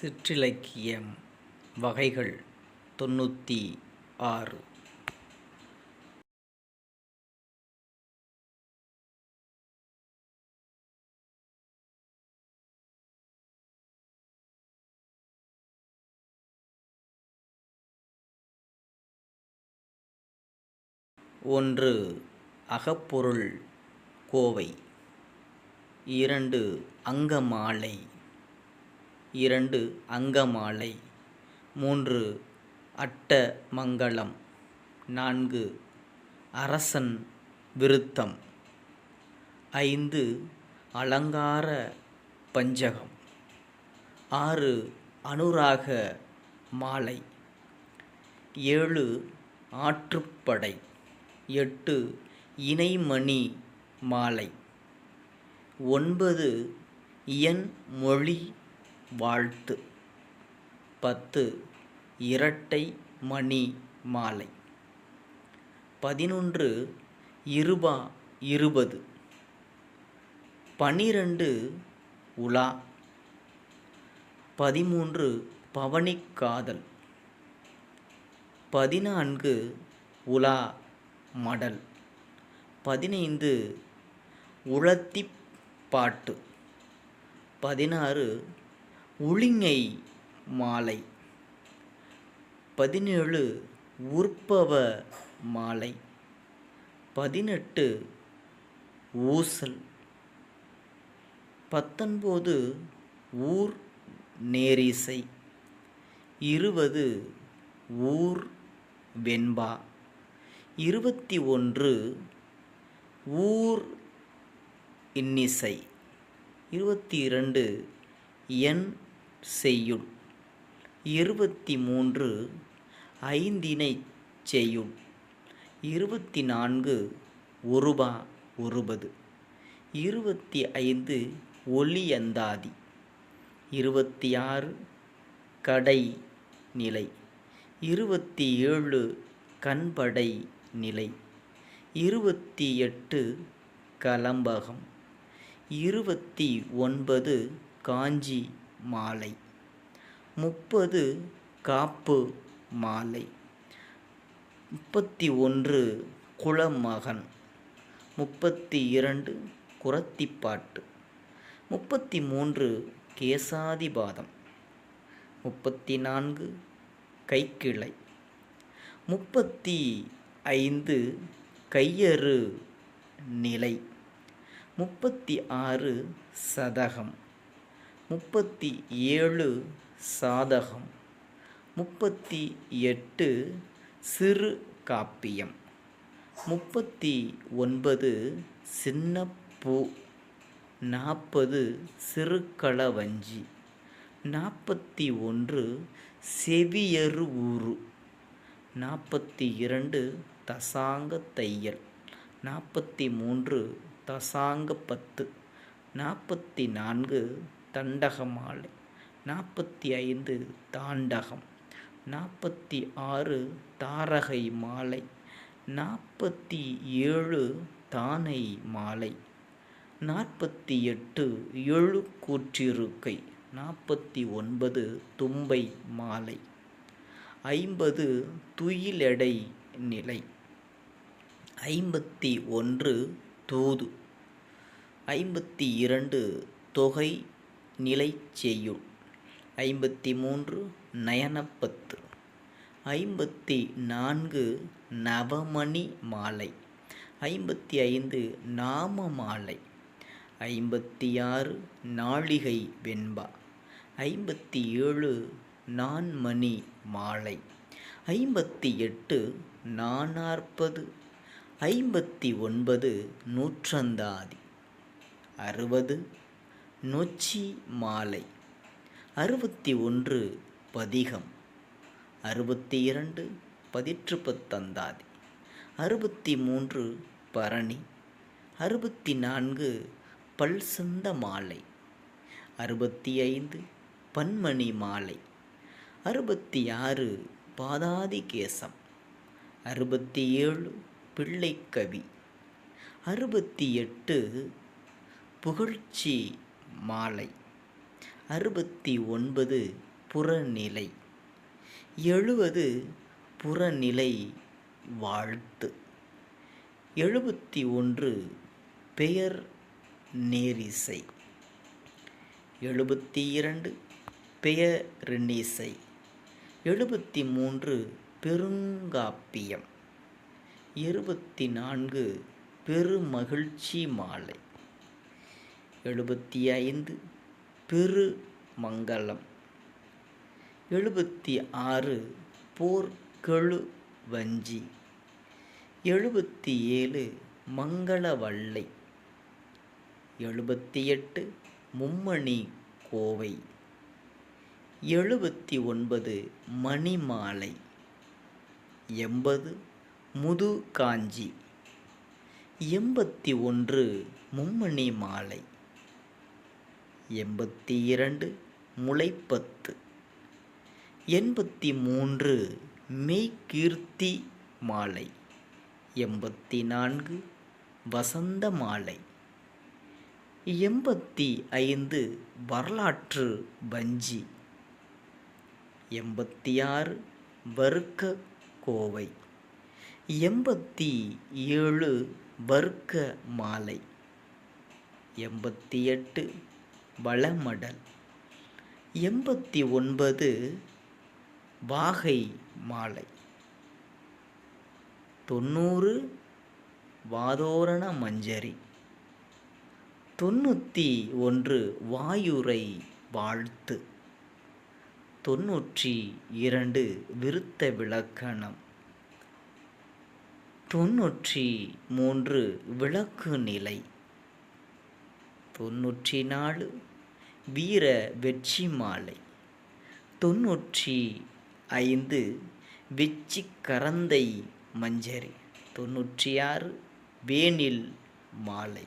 சிற்றிலக்கியம் வகைகள் தொண்ணூற்றி ஆறு. ஒன்று அகப்பொருள் கோவை. இரண்டு அங்கமாலை. இரண்டு அங்கமாலை. மூன்று அட்ட மங்களம் நான்கு அரசன் விருத்தம். ஐந்து அலங்கார பஞ்சகம். ஆறு அனுராக மாலை. ஏழு ஆற்றுப்படை. எட்டு இணைமணி மாலை. ஒன்பது இயன் மொழி வாழ்த்து. பத்து. இரட்டை மணி மாலை. பதினொன்று. இருபா இருபது. பனிரெண்டு. உலா. பதிமூன்று. பவனிக்காதல் பதினான்கு. உலா மடல். பதினைந்து. உழத்திப் பாட்டு. பதினாறு. ஒளிங்கை மாலை. பதினேழு உற்பவ மாலை. பதினெட்டு ஊசல். பத்தொன்பது ஊர் நேரிசை. இருபது ஊர் வெண்பா. இருபத்தி ஒன்று ஊர் இன்னிசை. இருபத்தி இரண்டு என் செய்யுள். இருபத்தி மூன்று ஐந்தினை செய்யுள். இருபத்தி நான்கு ஒருபா ஒருபது. இருபத்தி ஐந்து ஒளியந்தாதி. இருபத்தி ஆறு கடை நிலை. இருபத்தி ஏழு கண்படை நிலை. இருபத்தி எட்டு கலம்பகம். இருபத்தி ஒன்பது காஞ்சி மாலை. முப்பது காப்பு மாலை. முப்பத்தி ஒன்று குளமகன் முப்பத்தி இரண்டு குரத்திப்பாட்டு. முப்பத்தி மூன்று கேசாதிபாதம். முப்பத்தி நான்கு கைக்கிளை. முப்பத்தி ஐந்து கையறு நிலை. முப்பத்தி ஆறு சதகம். முப்பத்தி ஏழு சாதகம். முப்பத்தி எட்டு சிறு காப்பியம். முப்பத்தி ஒன்பது சின்னப்பூ நாற்பது சிறுக்களவஞ்சி நாற்பத்தி ஒன்று செவியரு ஊரு நாற்பத்தி இரண்டு தசாங்க தையல். நாற்பத்தி மூன்று தசாங்க பத்து. நாற்பத்தி நான்கு தண்டகமாலை. நாற்பத்தி ஐந்து தாண்டகம். நாற்பத்தி ஆறு தாரகை மாலை நாற்பத்தி ஏழு தானை மாலை நாற்பத்தி எட்டு எழுக்கூற்றிருக்கை. நாற்பத்தி ஒன்பது தும்பை மாலை ஐம்பது துயிலடை நிலை. ஐம்பத்தி ஒன்று தூது. ஐம்பத்தி இரண்டு தொகை நிலை செய்யுள் ஐம்பத்தி மூன்று நயனப்பத்து. ஐம்பத்தி நான்கு நவமணி மாலை. ஐம்பத்தி ஐந்து நாம மாலை ஐம்பத்தி ஆறு நாளிகை வெண்பா. ஐம்பத்தி ஏழு நான்மணி மாலை. ஐம்பத்தி எட்டு நானாற்பது. ஐம்பத்தி ஒன்பது நூற்றந்தாதி. அறுபது நொச்சி மாலை அறுபத்தி ஒன்று பதிகம். அறுபத்தி இரண்டு பதிற்றுப்பு தந்தாதி. அறுபத்தி மூன்று பரணி. அறுபத்தி நான்கு பல்சந்த மாலை. அறுபத்தி ஐந்து பன்மணி மாலை. அறுபத்தி ஆறு பாதாதி கேசம். அறுபத்தி ஏழு பிள்ளைக்கவி அறுபத்தி எட்டு புகழ்ச்சி மாலை. அறுபத்தி ஒன்பது புறநிலை. எழுபது புறநிலை வாழ்த்து. எழுபத்தி ஒன்று பெயர் நேரிசை. எழுபத்தி இரண்டு பெயரினிசை. எழுபத்தி மூன்று பெருங்காப்பியம். இருபத்தி நான்கு பெருமகிழ்ச்சி மாலை. எழுபத்தி ஐந்து பெருமங்கலம். எழுபத்தி ஆறு போர்க்கெழு வஞ்சி. எழுபத்தி ஏழு மங்களவல்லை. எழுபத்தி எட்டு மும்மணி கோவை. எழுபத்தி ஒன்பது மணிமாலை. எண்பது முது காஞ்சி எண்பத்தி ஒன்று மும்மணி மாலை. எண்பத்தி இரண்டு முளைப்பத்து. எண்பத்தி மூன்று மெய்கீர்த்தி மாலை. எண்பத்தி நான்கு வசந்த மாலை. எண்பத்தி ஐந்து வரலாற்று வஞ்சி. எண்பத்தி ஆறு வர்க்க கோவை. எண்பத்தி ஏழு வர்க்க மாலை. எண்பத்தி எட்டு வளமடல். எண்பத்தி ஒன்பது வாகை மாலை. தொண்ணூறு வாதோரண மஞ்சரி. தொண்ணூற்றி ஒன்று வாயுரை வாழ்த்து. தொன்னூற்றி இரண்டு விருத்த விளக்கணம். தொன்னூற்றி மூன்று விளக்கு நிலை. தொன்னூற்றி நாலு வீர வெற்றி மாலை தொன்னூற்றி ஐந்து வெச்சி கரந்தை மஞ்சரி. தொன்னூற்றி ஆறு வேனில் மாலை.